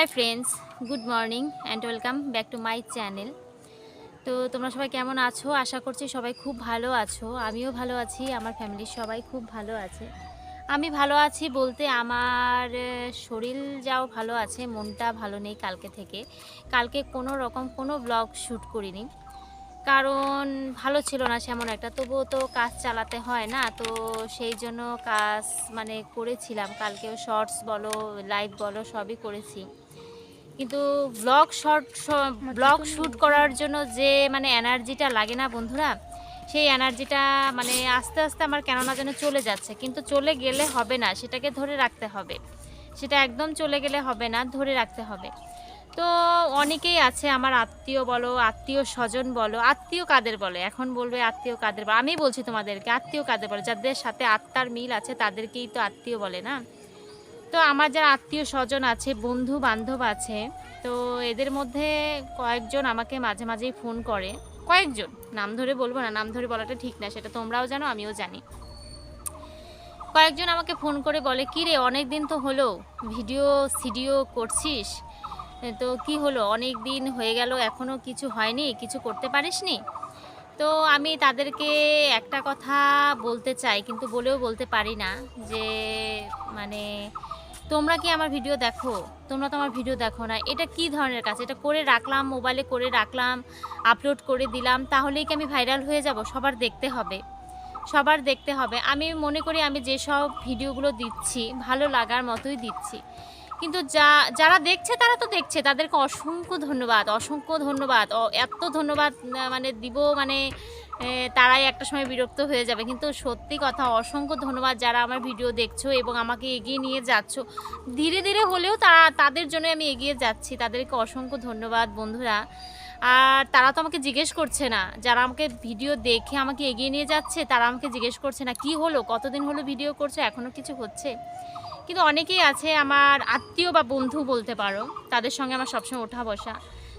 Hi friends good morning and welcome back to my channel তো তোমরা সবাই কেমন আছো? আশা করছি সবাই খুব ভালো আছো। আমিও ভালো আছি, আমার ফ্যামিলির সবাই খুব ভালো আছে। আমি ভালো আছি বলতে আমার শরীর যাও ভালো আছে, মনটা ভালো নেই কালকে থেকে। কালকে কোনো রকম কোনো ব্লগ শ্যুট করিনি। কারণ ভালো ছিল না সেমন একটা। তবুও তো কাজ চালাতে হয় না, তো সেই জন্য কাজ মানে করেছিলাম। কালকেও শর্টস বলো লাইভ বলো, সবই করেছি। কিন্তু ব্লগ শর্ট ব্লগ শ্যুট করার জন্য যে মানে এনার্জিটা লাগে না বন্ধুরা, সেই এনার্জিটা মানে আস্তে আস্তে আমার কেন না যেন চলে যাচ্ছে। কিন্তু চলে গেলে হবে না, সেটাকে ধরে রাখতে হবে। সেটা একদম চলে গেলে হবে না, ধরে রাখতে হবে। তো অনেকেই আছে, আমার আত্মীয় বলো, আত্মীয় স্বজন বলো, আত্মীয় কাদের বলে, এখন বলবে আত্মীয় কাদের বলে, আমি বলছি তোমাদেরকে, আত্মীয় কাদের বলে, যাদের সাথে আত্মার মিল আছে তাদেরকেই তো আত্মীয় বলে না? তো আমার যারা আত্মীয় স্বজন আছে, বন্ধু বান্ধব আছে, তো এদের মধ্যে কয়েকজন আমাকে মাঝে মাঝেই ফোন করে। কয়েকজন, নাম ধরে বলব না, নাম ধরে বলাটা ঠিক না, সেটা তোমরাও জানো, আমিও জানি। কয়েকজন আমাকে ফোন করে বলে, কি রে, অনেক দিন তো হলো, ভিডিও, সিডিও করছিস? তো কি হলো? অনেক দিন হয়ে গেল এখনও কিছু হয়নি, কিছু করতে পারিসনি? তো আমি তাদেরকে একটা কথা বলতে চাই, কিন্তু বলেও বলতে পারি না যে মানে তোমরা কি আমার ভিডিও দেখো? তোমরা তো আমার ভিডিও দেখো না। এটা কি ধরনের কাজ? এটা করে রাখলাম মোবাইলে করে রাখলাম আপলোড করে দিলাম, তাহলেই কি আমি ভাইরাল হয়ে যাব? সবার দেখতে হবে। সবার দেখতে হবে। আমি মনে করি আমি যেসব ভিডিওগুলো দিচ্ছি, ভালো লাগার মতোই দিচ্ছি। কিন্তু যা, যারা দেখছে তারা তো দেখছে। তাদেরকে অসংখ্য ধন্যবাদ অসংখ্য ধন্যবাদ। এত ধন্যবাদ মানে দিব মানে তারাই একটা সময় বিরক্ত হয়ে যাবে। কিন্তু সত্যি কথা, অসংখ্য ধন্যবাদ যারা আমার ভিডিও দেখছ এবং আমাকে এগিয়ে নিয়ে যাচ্ছ। ধীরে ধীরে হলেও তারা, তাদের জন্য আমি এগিয়ে যাচ্ছি। তাদেরকে অসংখ্য ধন্যবাদ বন্ধুরা। আর তারা তো আমাকে জিজ্ঞেস করছে না। যারা আমাকে ভিডিও দেখে আমাকে এগিয়ে নিয়ে যাচ্ছে, তারা আমাকে জিজ্ঞেস করছে না, কি হলো? কতদিন হলো ভিডিও করছ? এখনও কিছু হচ্ছে? কিন্তু অনেকেই আছে, আমার আত্মীয় বা বন্ধু বলতে পারো, তাদের সঙ্গে আমার সবসময় ওঠা বসা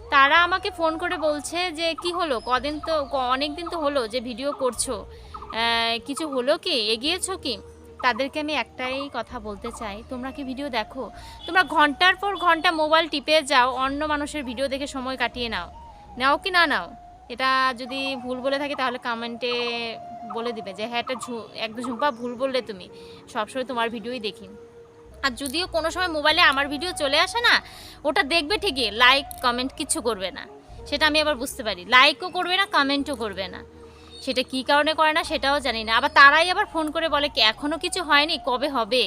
তারা আমাকে ফোন করে বলছে যে, কি হলো? কদিন তো অনেক দিন তো হলো যে ভিডিও করছ। কিছু হলো কি? এগিয়েছো কি? তাদেরকে আমি একটাই কথা বলতে চাই, তোমরা কি ভিডিও দেখো? তোমরা ঘণ্টার পর ঘণ্টা মোবাইল টিপে যাও, অন্য মানুষের ভিডিও দেখে সময় কাটিয়ে নাও। নাও কি না নাও? এটা যদি ভুল বলে থাকি, তাহলে কমেন্টে বলে দিবে যে হ্যাঁ এটা ঝু- এক ঝুম্পা ভুল বললে তুমি। সবসময় তোমার ভিডিওই দেখি। আর যদিও কোনো সময় মোবাইলে আমার ভিডিও চলে আসে না, ওটা দেখবে ঠিকই লাইক কমেন্ট কিছু করবে না। সেটা আমি আবার বুঝতে পারি। লাইকও করবে না কমেন্টও করবে না। সেটা কী কারণে করে না সেটাও জানি না। আবার তারাই আবার ফোন করে বলে কি এখনও কিছু হয়নি? কবে হবে?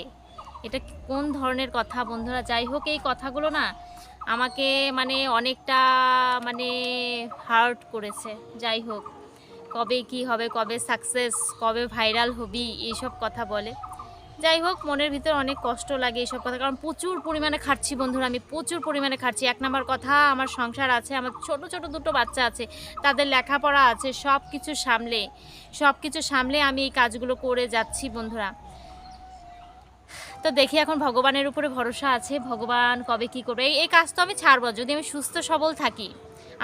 এটা কোন ধরনের কথা বন্ধুরা? যাই হোক, এই কথাগুলো না আমাকে মানে অনেকটা মানে হার্ট করেছে। যাই হোক, কবে কি হবে, কবে সাকসেস কবে ভাইরাল হবি, এইসব কথা বলে। যাই হোক মনের ভিতর অনেক কষ্ট লাগে এইসব কথা কারণ প্রচুর পরিমাণে খাচ্ছি বন্ধুরা আমি প্রচুর পরিমাণে খাচ্ছি এক নম্বর কথা আমার সংসার আছে আমার ছোট ছোট দুটো বাচ্চা আছে তাদের লেখাপড়া আছে সব কিছু সামলে সব কিছু সামলে আমি এই কাজগুলো করে যাচ্ছি বন্ধুরা। তো দেখি এখন ভগবানের উপরে ভরসা আছে ভগবান কবে কি করবে? এই কাজ তো আমি ছাড়বো যদি আমি সুস্থ সবল থাকি।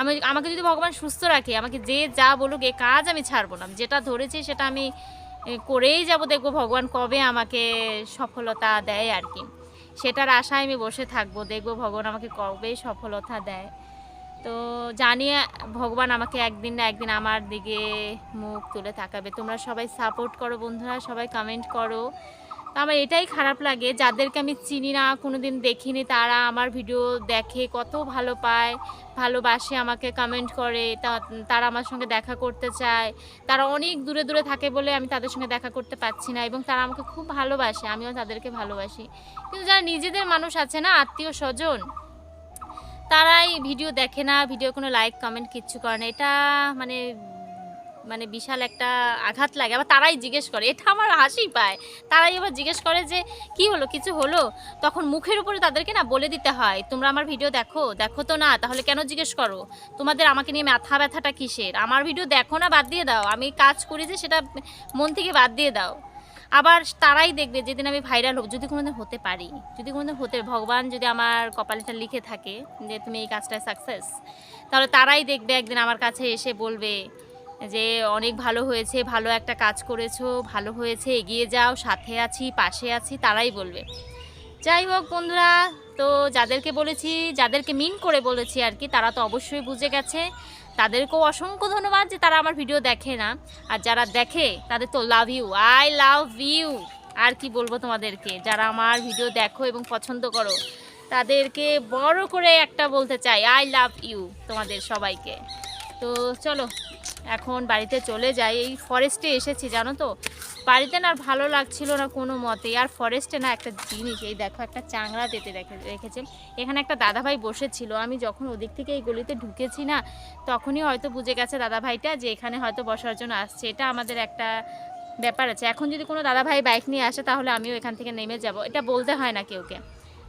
আমি আমাকে যদি ভগবান সুস্থ রাখে আমাকে যে যা বলুক এই কাজ আমি ছাড়বো না। যেটা ধরেছি সেটা আমি এ, করেই যাব দেখব ভগবান কবে আমাকে সফলতা দেয় আর কি। সেটার আশায় আমি বসে থাকব, দেখব ভগবান আমাকে কবে সফলতা দেয়। তো জানি ভগবান আমাকে একদিন না একদিন আমার দিকে মুখ তুলে তাকাবে। তোমরা সবাই সাপোর্ট করো বন্ধুরা, সবাই কমেন্ট করো। আমার এটাই খারাপ লাগে, যাদেরকে আমি চিনি না কোনো দিন দেখিনি, তারা আমার ভিডিও দেখে কত ভালো পায়, ভালোবাসে, আমাকে কমেন্ট করে তারা আমার সঙ্গে দেখা করতে চায়, তারা অনেক দূরে দূরে থাকে বলে আমি তাদের সঙ্গে দেখা করতে পারছি না এবং তারা আমাকে খুব ভালোবাসে, আমিও তাদেরকে ভালোবাসি। কিন্তু যারা নিজেদের মানুষ আছে না, আত্মীয় স্বজন, তারাই ভিডিও দেখে না ভিডিও কোনো লাইক কমেন্ট কিচ্ছু করে না। এটা মানে মানে বিশাল একটা আঘাত লাগে। আবার তারাই জিজ্ঞেস করে, এটা আমার হাসি পায়। তারাই আবার জিজ্ঞেস করে যে, কি হলো? কিছু হলো? তখন মুখের উপরে তাদেরকে না বলে দিতে হয়, তোমরা আমার ভিডিও দেখো দেখো তো না, তাহলে কেন জিজ্ঞেস করো? তোমাদের আমাকে নিয়ে মাথা ব্যথাটা কিসের? আমার ভিডিও দেখো না, বাদ দিয়ে দাও। আমি কাজ করি যে, সেটা মন থেকে বাদ দিয়ে দাও। আবার তারাই দেখবে, যেদিন আমি ভাইরাল হোক যদি কোনোদিন হতে পারি, যদি কোনোদিন হতে ভগবান যদি আমার কপালটা লিখে থাকে যে, তুমি এই কাজটায় সাকসেস তাহলে তারাই দেখবে একদিন আমার কাছে এসে বলবে যে অনেক ভালো হয়েছে, ভালো একটা কাজ করেছ, ভালো হয়েছে, এগিয়ে যাও, সাথে আছি, পাশে আছি, তারাই বলবে। যাই হোক বন্ধুরা, তো যাদেরকে বলেছি, যাদেরকে মিন করে বলেছি আর কি, তারা তো অবশ্যই বুঝে গেছে। তাদেরকেও অসংখ্য ধন্যবাদ যে তারা আমার ভিডিও দেখে না। আর যারা দেখে, তাদের তো love you I love you আর কি বলব তোমাদেরকে, যারা আমার ভিডিও দেখো এবং পছন্দ করো, তাদেরকে বড় করে একটা বলতে চাই আই লাভ ইউ তোমাদের সবাইকে। তো চলো এখন বাড়িতে চলে যাই। এই ফরেস্টে এসেছি, জানো তো? বাড়িতে না আর ভালো লাগছিল না কোনো মতে আর ফরেস্টে না একটা জিনিস, এই দেখো একটা চাংড়া রেখে রেখেছে। এখানে একটা দাদাভাই বসেছিল। আমি যখন ওদিক থেকে এই গলিতে ঢুকেছি না, তখনই হয়তো বুঝে গেছে দাদাভাইটা যে এখানে হয়তো বসার জন্য আসছে। এটা আমাদের একটা ব্যাপার আছে। এখন যদি কোনো দাদাভাই বাইক নিয়ে আসে, তাহলে আমিও এখান থেকে নেমে যাব। এটা বলতে হয় না কেউকে।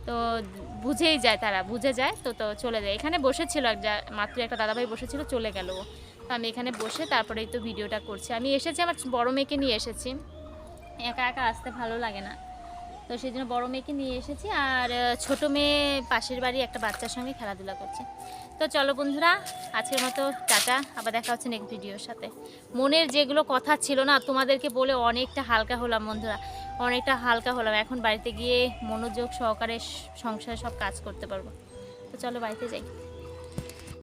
তো বুঝেই যায় তারা। বুঝে যায়, তো তো চলে যায়। এখানে বসেছিল এক যা- মাত্র একটা দাদাভাই বসেছিল, চলে গেল আমি এখানে বসে তারপরেই তো ভিডিওটা করছি। আমি এসেছি আমার বড় মেয়েকে নিয়ে এসেছি। একা একা আসতে ভালো লাগে না। তো সেই জন্য বড়ো মেয়েকে নিয়ে এসেছি আর ছোট মেয়ে পাশের বাড়ি একটা বাচ্চার সঙ্গে খেলাধুলা করছে। তো চলো বন্ধুরা, আজকের মতো টাটা। আবার দেখা হচ্ছে নেক্সট ভিডিওর সাথে। মনের যেগুলো কথা ছিল না, তোমাদেরকে বলে অনেকটা হালকা হলাম বন্ধুরা। অনেকটা হালকা হলাম। এখন বাড়িতে গিয়ে মনোযোগ সহকারে সংসারে সব কাজ করতে পারব। তো চলো বাড়িতে যাই।